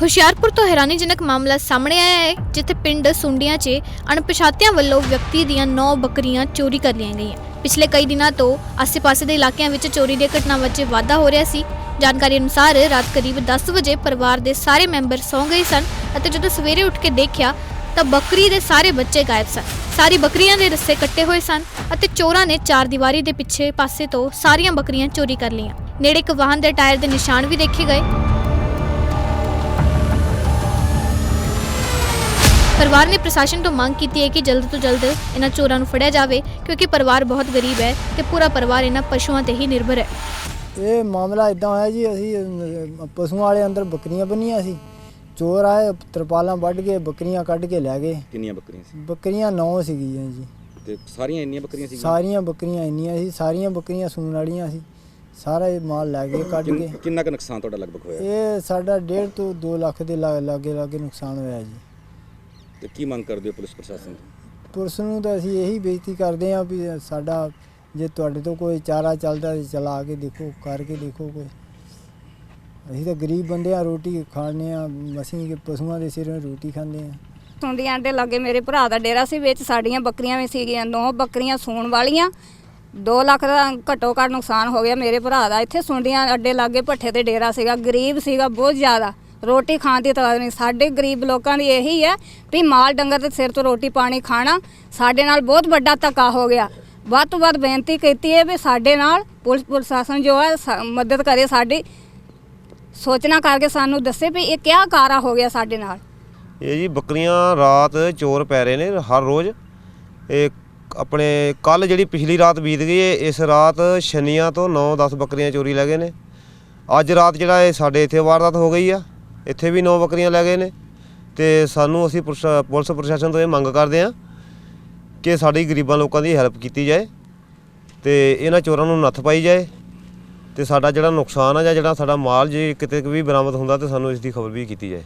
ਹੁਸ਼ਿਆਰਪੁਰ ਤੋਂ ਹੈਰਾਨੀਜਨਕ ਮਾਮਲਾ ਸਾਹਮਣੇ ਆਇਆ ਹੈ, ਜਿੱਥੇ ਪਿੰਡ ਸੁੰਡੀਆਂ 'ਚ ਅਣਪਛਾਤਿਆਂ ਵੱਲੋਂ ਵਿਅਕਤੀ ਦੀਆਂ 9 ਬੱਕਰੀਆਂ ਚੋਰੀ ਕਰ ਲਈਆਂ ਗਈਆਂ। ਪਿਛਲੇ ਕਈ ਦਿਨਾਂ ਤੋਂ ਆਸ-ਪਾਸੇ ਦੇ ਇਲਾਕਿਆਂ ਵਿੱਚ ਚੋਰੀ ਦੀਆਂ ਘਟਨਾਵਾਂ 'ਚ ਵਾਧਾ ਹੋ ਰਿਹਾ ਸੀ। ਜਾਣਕਾਰੀ ਅਨੁਸਾਰ ਰਾਤ ਕਰੀਬ 10 ਵਜੇ ਪਰਿਵਾਰ ਦੇ ਸਾਰੇ ਮੈਂਬਰ ਸੌਂ ਗਏ ਸਨ ਅਤੇ ਜਦੋਂ ਸਵੇਰੇ ਉੱਠ ਕੇ ਦੇਖਿਆ ਤਾਂ ਬੱਕਰੀ ਦੇ ਸਾਰੇ ਬੱਚੇ ਗਾਇਬ ਸਨ। ਸਾਰੀ ਬੱਕਰੀਆਂ ਦੇ ਰੱਸੇ ਕੱਟੇ ਹੋਏ ਸਨ ਅਤੇ ਚੋਰਾਂ ਨੇ ਚਾਰ ਦੀਵਾਰੀ ਦੇ ਪਿੱਛੇ ਪਾਸੇ ਤੋਂ ਸਾਰੀਆਂ ਬੱਕਰੀਆਂ ਚੋਰੀ ਕਰ ਲਈਆਂ। ਨੇੜੇ ਇੱਕ ਵਾਹਨ ਦੇ ਟਾਇਰ ਦੇ ਨਿਸ਼ਾਨ ਵੀ ਦੇਖੇ ਗਏ। ਪਰਿਵਾਰ ਨੇ ਪ੍ਰਸ਼ਾਸਨ ਤੋਂ ਮੰਗ ਕੀਤੀ ਹੈ ਕਿ ਜਲਦ ਤੋਂ ਜਲਦ ਇਹਨਾਂ ਚੋਰਾਂ ਨੂੰ ਫੜਿਆ ਜਾਵੇ ਕਿਉਂਕਿ ਪਰਿਵਾਰ ਬਹੁਤ ਗਰੀਬ ਹੈ ਤੇ ਪੂਰਾ ਪਰਿਵਾਰ ਇਹਨਾਂ ਪਸ਼ੂਆਂ ਤੇ ਹੀ ਨਿਰਭਰ ਹੈ। ਇਹ ਮਾਮਲਾ ਇਦਾਂ ਹੋਇਆ ਜੀ ਅਸੀਂ ਪਸ਼ੂਆਂ ਵਾਲੇ ਅੰਦਰ ਬੱਕਰੀਆਂ ਬੰਨੀਆਂ ਸੀ। ਚੋਰ ਆਏ ਤਰਪਾਲਾਂ ਵੱਢ ਕੇ ਬੱਕਰੀਆਂ ਕੱਢ ਕੇ ਲੈ ਗਏ। ਕਿੰਨੀਆਂ ਬੱਕਰੀਆਂ ਸੀ? ਬੱਕਰੀਆਂ ਨੌ ਸੀਗੀਆਂ ਜੀ। ਤੇ ਸਾਰੀਆਂ ਇੰਨੀਆਂ ਬੱਕਰੀਆਂ ਸੀ ਸਾਰੀਆਂ ਬੱਕਰੀਆਂ ਇੰਨੀਆਂ ਸੀ ਸਾਰੀਆਂ ਬੱਕਰੀਆਂ ਸੂਣ ਵਾਲੀਆਂ ਸੀ। ਸਾਰਾ ਇਹ ਮਾਲ ਲੈ ਗਏ ਕੱਢ ਕੇ। ਕਿੰਨਾ ਕੁ ਨੁਕਸਾਨ ਤੁਹਾਡਾ ਲਗਭਗ ਹੋਇਆ? ਇਹ ਸਾਡਾ 1.5 ਤੋਂ 2 ਲੱਖ ਦੇ ਲਾ- ਲਾਗੇ ਲਾਗੇ ਨੁਕਸਾਨ ਹੋਇਆ ਜੀ। ਤੇ ਕੀ ਮੰਗ ਕਰਦੇ ਹੋ ਪੁਲਿਸ ਪ੍ਰਸ਼ਾਸਨ ਤੋਂ? ਪੁਲਿਸ ਨੂੰ ਤਾਂ ਅਸੀਂ ਇਹੀ ਬੇਨਤੀ ਕਰਦੇ ਹਾਂ ਵੀ ਸਾਡਾ ਜੇ ਤੁਹਾਡੇ ਤੋਂ ਕੋਈ ਚਾਰਾ ਚੱਲਦਾ ਤੇ ਚਲਾ ਕੇ ਦੇਖੋ ਕਰਕੇ ਦੇਖੋ ਕੋਈ। ਅਸੀਂ ਤਾਂ ਗਰੀਬ ਬੰਦੇ ਆ ਰੋਟੀ ਖਾਣੇ ਆ ਅਸੀਂ ਕਿ ਪਸ਼ੂਆਂ ਦੇ ਸਿਰੋਂ ਰੋਟੀ ਖਾਂਦੇ ਆ ਸੁੰਦੀਆਂ ਦੇ ਲਾਗੇ ਮੇਰੇ ਭਰਾ ਦਾ ਡੇਰਾ ਸੀ ਵਿੱਚ ਸਾਡੀਆਂ ਬੱਕਰੀਆਂ ਵੀ ਸੀਗੀਆਂ ਨੌ ਬੱਕਰੀਆਂ ਸੂਣ ਵਾਲੀਆਂ। 2 ਲੱਖ ਦਾ ਘੱਟੋ ਘੱਟ ਨੁਕਸਾਨ ਹੋ ਗਿਆ ਮੇਰੇ ਭਰਾ ਦਾ। ਇੱਥੇ ਸੁੰਡੀਆਂ ਅੱਡੇ ਲਾਗੇ ਭੱਠੇ ਤੇ ਡੇਰਾ ਸੀਗਾ ਗਰੀਬ ਸੀਗਾ ਬਹੁਤ ਜ਼ਿਆਦਾ। ਰੋਟੀ ਖਾਣ ਦੀ ਤਾਂ ਨਹੀਂ। ਸਾਡੇ ਗਰੀਬ ਲੋਕਾਂ ਦੀ ਇਹੀ ਹੈ ਵੀ ਮਾਲ ਡੰਗਰ ਦੇ ਸਿਰ ਤੋਂ ਰੋਟੀ ਪਾਣੀ ਖਾਣਾ ਸਾਡੇ ਨਾਲ ਬਹੁਤ ਵੱਡਾ ਧੱਕਾ ਹੋ ਗਿਆ। ਵੱਧ ਤੋਂ ਵੱਧ ਬੇਨਤੀ ਕੀਤੀ ਹੈ ਵੀ ਸਾਡੇ ਨਾਲ ਪੁਲਿਸ ਪ੍ਰਸ਼ਾਸਨ ਜੋ ਹੈ ਮਦਦ ਕਰੇ ਸਾਡੀ। ਸੋਚਣਾ ਕਰਕੇ ਸਾਨੂੰ ਦੱਸੇ ਵੀ ਇਹ ਕਿਆ ਕਾਰਾ ਹੋ ਗਿਆ ਸਾਡੇ ਨਾਲ। ਇਹ ਜੀ ਬੱਕਰੀਆਂ ਰਾਤ ਚੋਰ ਪੈ ਰਹੇ ਨੇ ਹਰ ਰੋਜ਼। ਇਹ ਆਪਣੇ ਕੱਲ ਜਿਹੜੀ ਪਿਛਲੀ ਰਾਤ ਬੀਤ ਗਈ ਹੈ, ਇਸ ਰਾਤ ਸ਼ਨੀਆਂ ਤੋਂ 9-10 ਬੱਕਰੀਆਂ ਚੋਰੀ ਲੈ ਗਏ ਨੇ। ਅੱਜ ਰਾਤ ਜਿਹੜਾ ਇਹ ਸਾਡੇ ਇੱਥੇ ਵਾਰਦਾਤ ਹੋ ਗਈ ਆ। ਇੱਥੇ ਵੀ 9 ਬੱਕਰੀਆਂ ਲੈ ਗਏ ਨੇ ਤੇ ਸਾਨੂੰ ਅਸੀਂ ਪ੍ਰਸ਼ਾ- ਪੁਲਿਸ ਪ੍ਰਸ਼ਾਸਨ ਤੋਂ ਇਹ ਮੰਗ ਕਰਦੇ ਆ ਕਿ ਸਾਡੀ ਗਰੀਬਾਂ ਲੋਕਾਂ ਦੀ ਹੈਲਪ ਕੀਤੀ ਜਾਏ ਤੇ ਇਹਨਾਂ ਚੋਰਾਂ ਨੂੰ ਨੱਥ ਪਾਈ ਜਾਏ ਤੇ ਸਾਡਾ ਜਿਹੜਾ ਨੁਕਸਾਨ ਆ ਜਾਂ ਜਿਹੜਾ ਸਾਡਾ ਮਾਲ ਜੇ ਕਿਤੇ ਵੀ ਬਰਾਮਦ ਹੁੰਦਾ ਤੇ ਸਾਨੂੰ ਇਸ ਦੀ ਖਬਰ ਵੀ ਕੀਤੀ ਜਾਏ।